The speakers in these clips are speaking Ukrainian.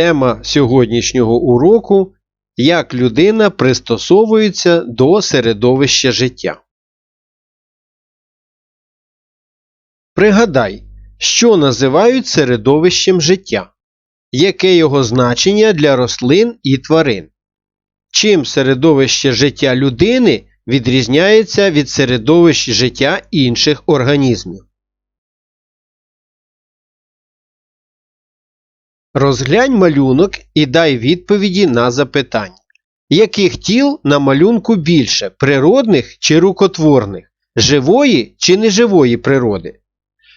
Тема сьогоднішнього уроку Як людина пристосовується до середовища життя. Пригадай, що називають середовищем життя, яке його значення для рослин і тварин. Чим середовище життя людини відрізняється від середовищ життя інших організмів. Розглянь малюнок і дай відповіді на запитання. Яких тіл на малюнку більше природних чи рукотворних, живої чи неживої природи?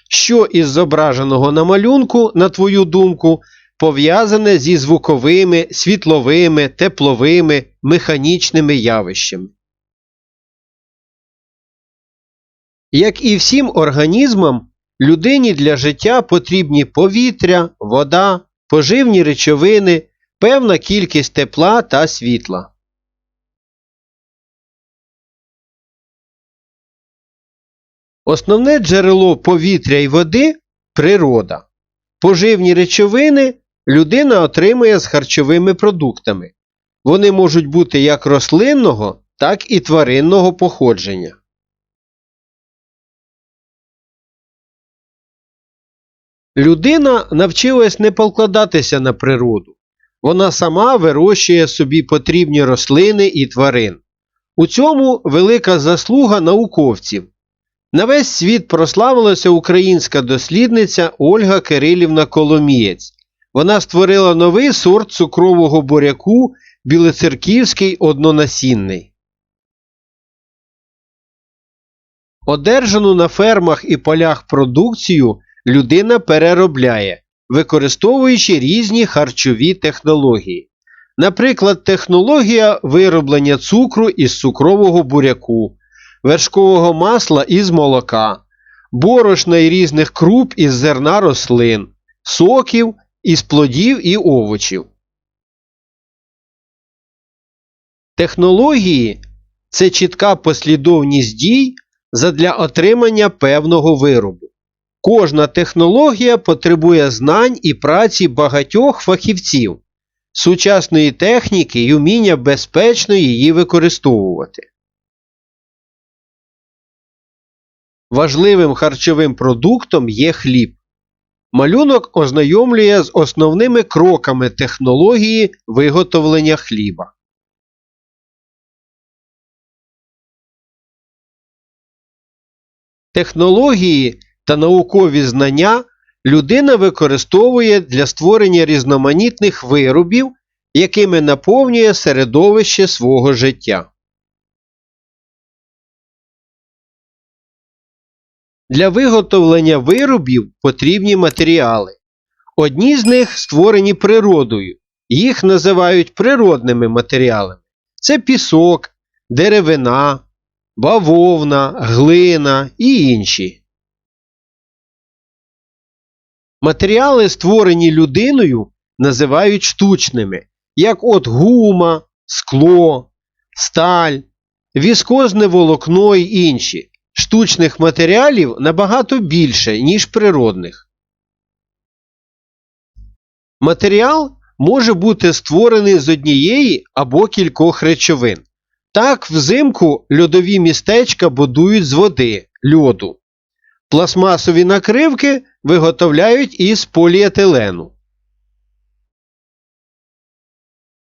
Що із зображеного на малюнку, на твою думку, пов'язане зі звуковими, світловими, тепловими, механічними явищами? Як і всім організмам, людині для життя потрібні повітря, вода, поживні речовини, певна кількість тепла та світла. Основне джерело повітря і води природа. Поживні речовини людина отримує з харчовими продуктами. Вони можуть бути як рослинного, так і тваринного походження. Людина навчилась не покладатися на природу. Вона сама вирощує собі потрібні рослини і тварин. У цьому велика заслуга науковців. На весь світ прославилася українська дослідниця Ольга Кирилівна Коломієць. Вона створила новий сорт цукрового буряку білоцерківський однонасінний. Одержану на фермах і полях продукцію людина переробляє, використовуючи різні харчові технології. Наприклад, технологія вироблення цукру із цукрового буряку, вершкового масла із молока, борошна і різних круп із зерна рослин, соків із плодів і овочів. Технології це чітка послідовність дій задля отримання певного виробу. Кожна технологія потребує знань і праці багатьох фахівців, сучасної техніки і вміння безпечно її використовувати. Важливим харчовим продуктом є хліб. Малюнок ознайомлює з основними кроками технології виготовлення хліба. Технології та наукові знання людина використовує для створення різноманітних виробів, якими наповнює середовище свого життя. Для виготовлення виробів потрібні матеріали. Одні з них створені природою, їх називають природними матеріалами. Це пісок, деревина, бавовна, глина і інші. Матеріали, створені людиною, називають штучними, як от гума, скло, сталь, віскозне волокно і інші. Штучних матеріалів набагато більше, ніж природних. Матеріал може бути створений з однієї або кількох речовин. Так, взимку льодові містечка будують з води льоду. Пластмасові накривки виготовляють із поліетилену.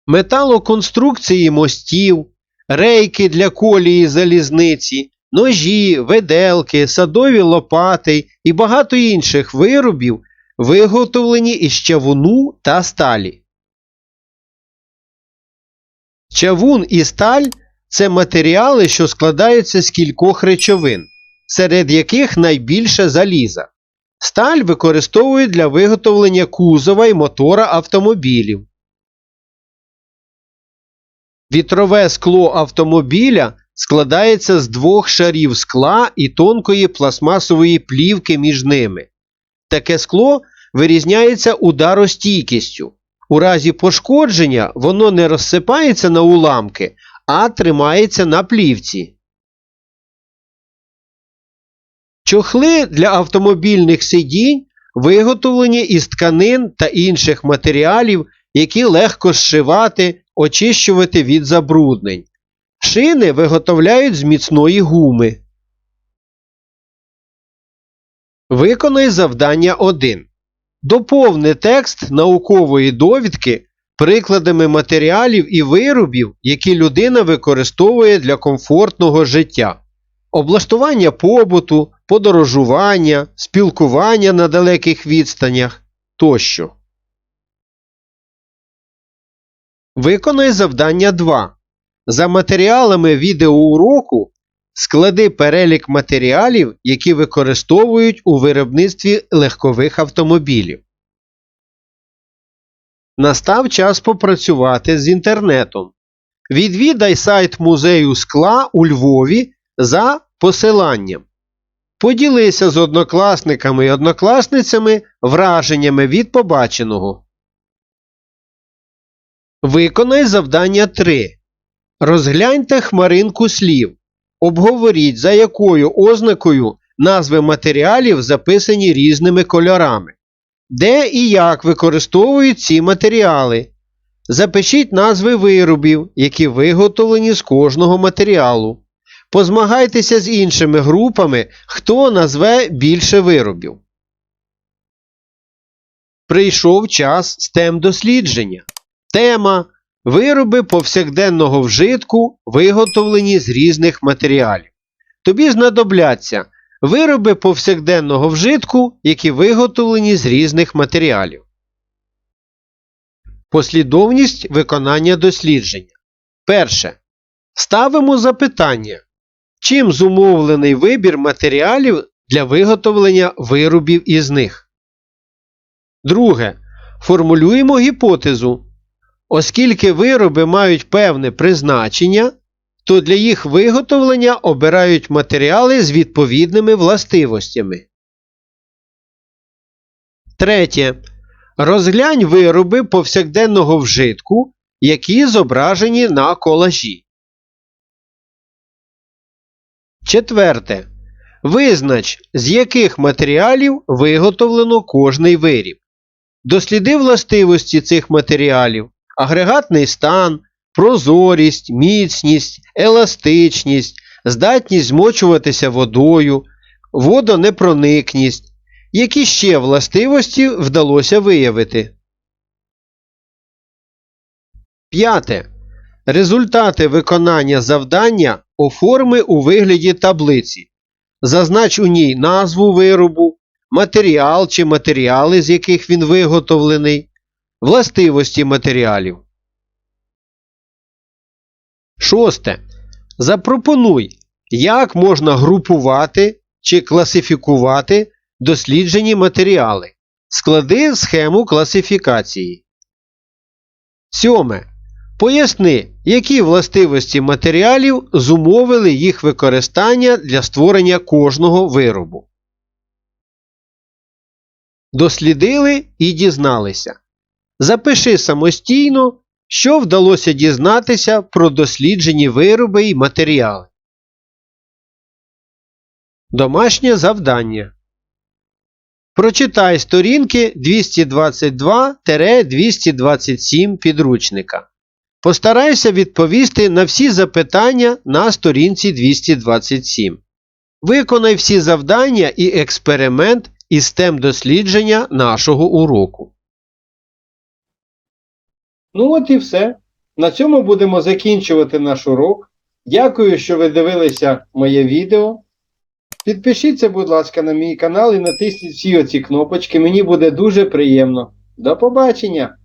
Металоконструкції мостів, рейки для колії залізниці, ножі, виделки, садові лопати і багато інших виробів виготовлені із чавуну та сталі. Чавун і сталь це матеріали, що складаються з кількох речовин, серед яких найбільше заліза. Сталь використовують для виготовлення кузова і мотора автомобілів. Вітрове скло автомобіля складається з двох шарів скла і тонкої пластмасової плівки між ними. Таке скло вирізняється ударостійкістю. У разі пошкодження воно не розсипається на уламки, а тримається на плівці. Чохли для автомобільних сидінь виготовлені із тканин та інших матеріалів, які легко зшивати, очищувати від забруднень. Шини виготовляють з міцної гуми. Виконай завдання 1. Доповни текст наукової довідки прикладами матеріалів і виробів, які людина використовує для комфортного життя. Облаштування побуту, подорожування, спілкування на далеких відстанях тощо. Виконай завдання 2. За матеріалами відеоуроку склади перелік матеріалів, які використовують у виробництві легкових автомобілів. Настав час попрацювати з інтернетом. Відвідай сайт музею скла у Львові за посиланням. Поділися з однокласниками і однокласницями враженнями від побаченого. Виконай завдання 3. Розгляньте хмаринку слів. Обговоріть, за якою ознакою назви матеріалів записані різними кольорами. Де і як використовують ці матеріали. Запишіть назви виробів, які виготовлені з кожного матеріалу. Позмагайтеся з іншими групами, хто назве більше виробів. Прийшов час STEM дослідження. Тема Вироби повсякденного вжитку, виготовлені з різних матеріалів. Тобі знадобляться вироби повсякденного вжитку, які виготовлені з різних матеріалів. Послідовність виконання дослідження. Перше. Ставимо запитання. Чим зумовлений вибір матеріалів для виготовлення виробів із них? Друге. Формулюємо гіпотезу. Оскільки вироби мають певне призначення, то для їх виготовлення обирають матеріали з відповідними властивостями. Третє. Розглянь вироби повсякденного вжитку, які зображені на колажі. Четверте. Визнач, з яких матеріалів виготовлено кожний виріб. Досліди властивості цих матеріалів агрегатний стан, прозорість, міцність, еластичність, здатність змочуватися водою, водонепроникність. Які ще властивості вдалося виявити? П'яте. Результати виконання завдання оформи у вигляді таблиці. Зазнач у ній назву виробу, матеріал чи матеріали, з яких він виготовлений, Властивості матеріалів. Шосте. Запропонуй, як можна групувати чи класифікувати досліджені матеріали. Склади схему класифікації. Сьоме. Поясни, які властивості матеріалів зумовили їх використання для створення кожного виробу. Дослідили і дізналися. Запиши самостійно, що вдалося дізнатися про досліджені вироби і матеріали. Домашнє завдання. Прочитай сторінки 222-227 підручника. Постарайся відповісти на всі запитання на сторінці 227. Виконай всі завдання і експеримент із тем дослідження нашого уроку. Ну от і все. На цьому будемо закінчувати наш урок. Дякую, що ви дивилися моє відео. Підпишіться, будь ласка, на мій канал і натисніть всі оці кнопочки. Мені буде дуже приємно. До побачення!